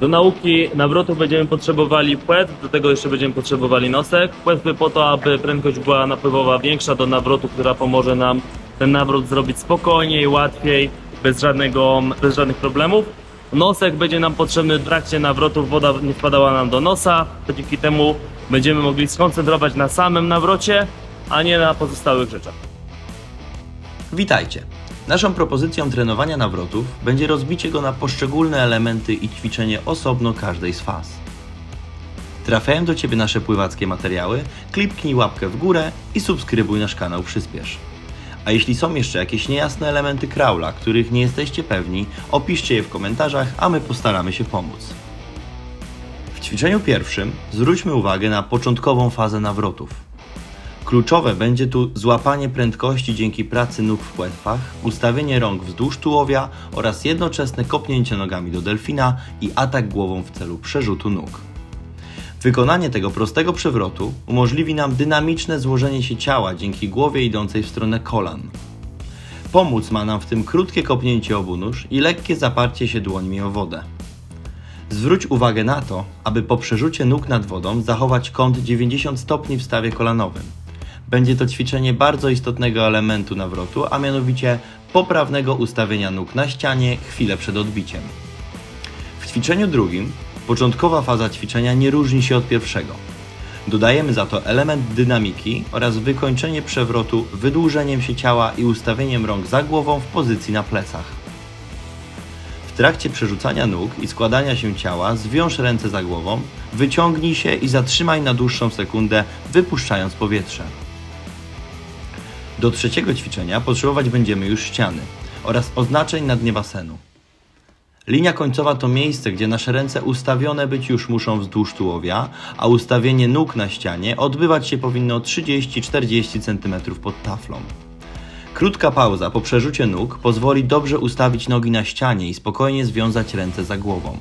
Do nauki nawrotów będziemy potrzebowali płetw, do tego jeszcze będziemy potrzebowali nosek. Płetwy po to, aby prędkość była napływowa większa do nawrotu, która pomoże nam ten nawrot zrobić spokojniej, łatwiej, bez, żadnego, bez żadnych problemów. Nosek będzie nam potrzebny w trakcie nawrotów, woda nie wpadała nam do nosa, dzięki temu będziemy mogli skoncentrować na samym nawrocie, a nie na pozostałych rzeczach. Witajcie! Naszą propozycją trenowania nawrotów będzie rozbicie go na poszczególne elementy i ćwiczenie osobno każdej z faz. Trafiają do Ciebie nasze pływackie materiały, kliknij łapkę w górę i subskrybuj nasz kanał Przyspiesz. A jeśli są jeszcze jakieś niejasne elementy kraula, których nie jesteście pewni, opiszcie je w komentarzach, a my postaramy się pomóc. W ćwiczeniu pierwszym zwróćmy uwagę na początkową fazę nawrotów. Kluczowe będzie tu złapanie prędkości dzięki pracy nóg w płetwach, ustawienie rąk wzdłuż tułowia oraz jednoczesne kopnięcie nogami do delfina i atak głową w celu przerzutu nóg. Wykonanie tego prostego przewrotu umożliwi nam dynamiczne złożenie się ciała dzięki głowie idącej w stronę kolan. Pomóc ma nam w tym krótkie kopnięcie obu nóż i lekkie zaparcie się dłońmi o wodę. Zwróć uwagę na to, aby po przerzucie nóg nad wodą zachować kąt 90 stopni w stawie kolanowym. Będzie to ćwiczenie bardzo istotnego elementu nawrotu, a mianowicie poprawnego ustawienia nóg na ścianie chwilę przed odbiciem. W ćwiczeniu drugim początkowa faza ćwiczenia nie różni się od pierwszego. Dodajemy za to element dynamiki oraz wykończenie przewrotu wydłużeniem się ciała i ustawieniem rąk za głową w pozycji na plecach. W trakcie przerzucania nóg i składania się ciała zwiąż ręce za głową, wyciągnij się i zatrzymaj na dłuższą sekundę, wypuszczając powietrze. Do trzeciego ćwiczenia potrzebować będziemy już ściany oraz oznaczeń na dnie basenu. Linia końcowa to miejsce, gdzie nasze ręce ustawione być już muszą wzdłuż tułowia, a ustawienie nóg na ścianie odbywać się powinno 30-40 cm pod taflą. Krótka pauza po przerzucie nóg pozwoli dobrze ustawić nogi na ścianie i spokojnie związać ręce za głową.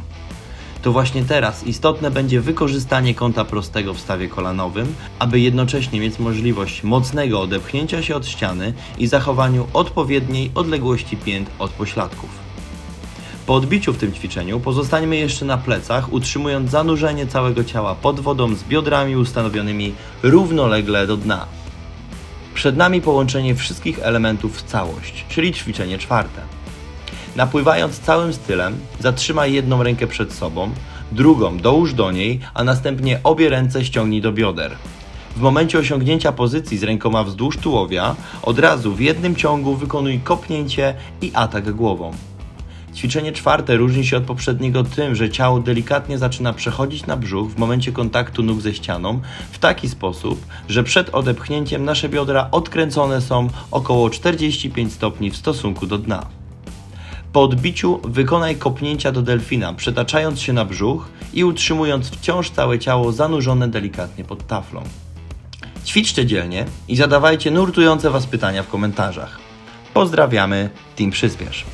To właśnie teraz istotne będzie wykorzystanie kąta prostego w stawie kolanowym, aby jednocześnie mieć możliwość mocnego odepchnięcia się od ściany i zachowaniu odpowiedniej odległości pięt od pośladków. Po odbiciu w tym ćwiczeniu pozostańmy jeszcze na plecach, utrzymując zanurzenie całego ciała pod wodą z biodrami ustanowionymi równolegle do dna. Przed nami połączenie wszystkich elementów w całość, czyli ćwiczenie czwarte. Napływając całym stylem, zatrzymaj jedną rękę przed sobą, drugą dołóż do niej, a następnie obie ręce ściągnij do bioder. W momencie osiągnięcia pozycji z rękoma wzdłuż tułowia, od razu w jednym ciągu wykonuj kopnięcie i atak głową. Ćwiczenie czwarte różni się od poprzedniego tym, że ciało delikatnie zaczyna przechodzić na brzuch w momencie kontaktu nóg ze ścianą w taki sposób, że przed odepchnięciem nasze biodra odkręcone są około 45 stopni w stosunku do dna. Po odbiciu wykonaj kopnięcia do delfina, przetaczając się na brzuch i utrzymując wciąż całe ciało zanurzone delikatnie pod taflą. Ćwiczcie dzielnie i zadawajcie nurtujące Was pytania w komentarzach. Pozdrawiamy, Team Przyspiesz.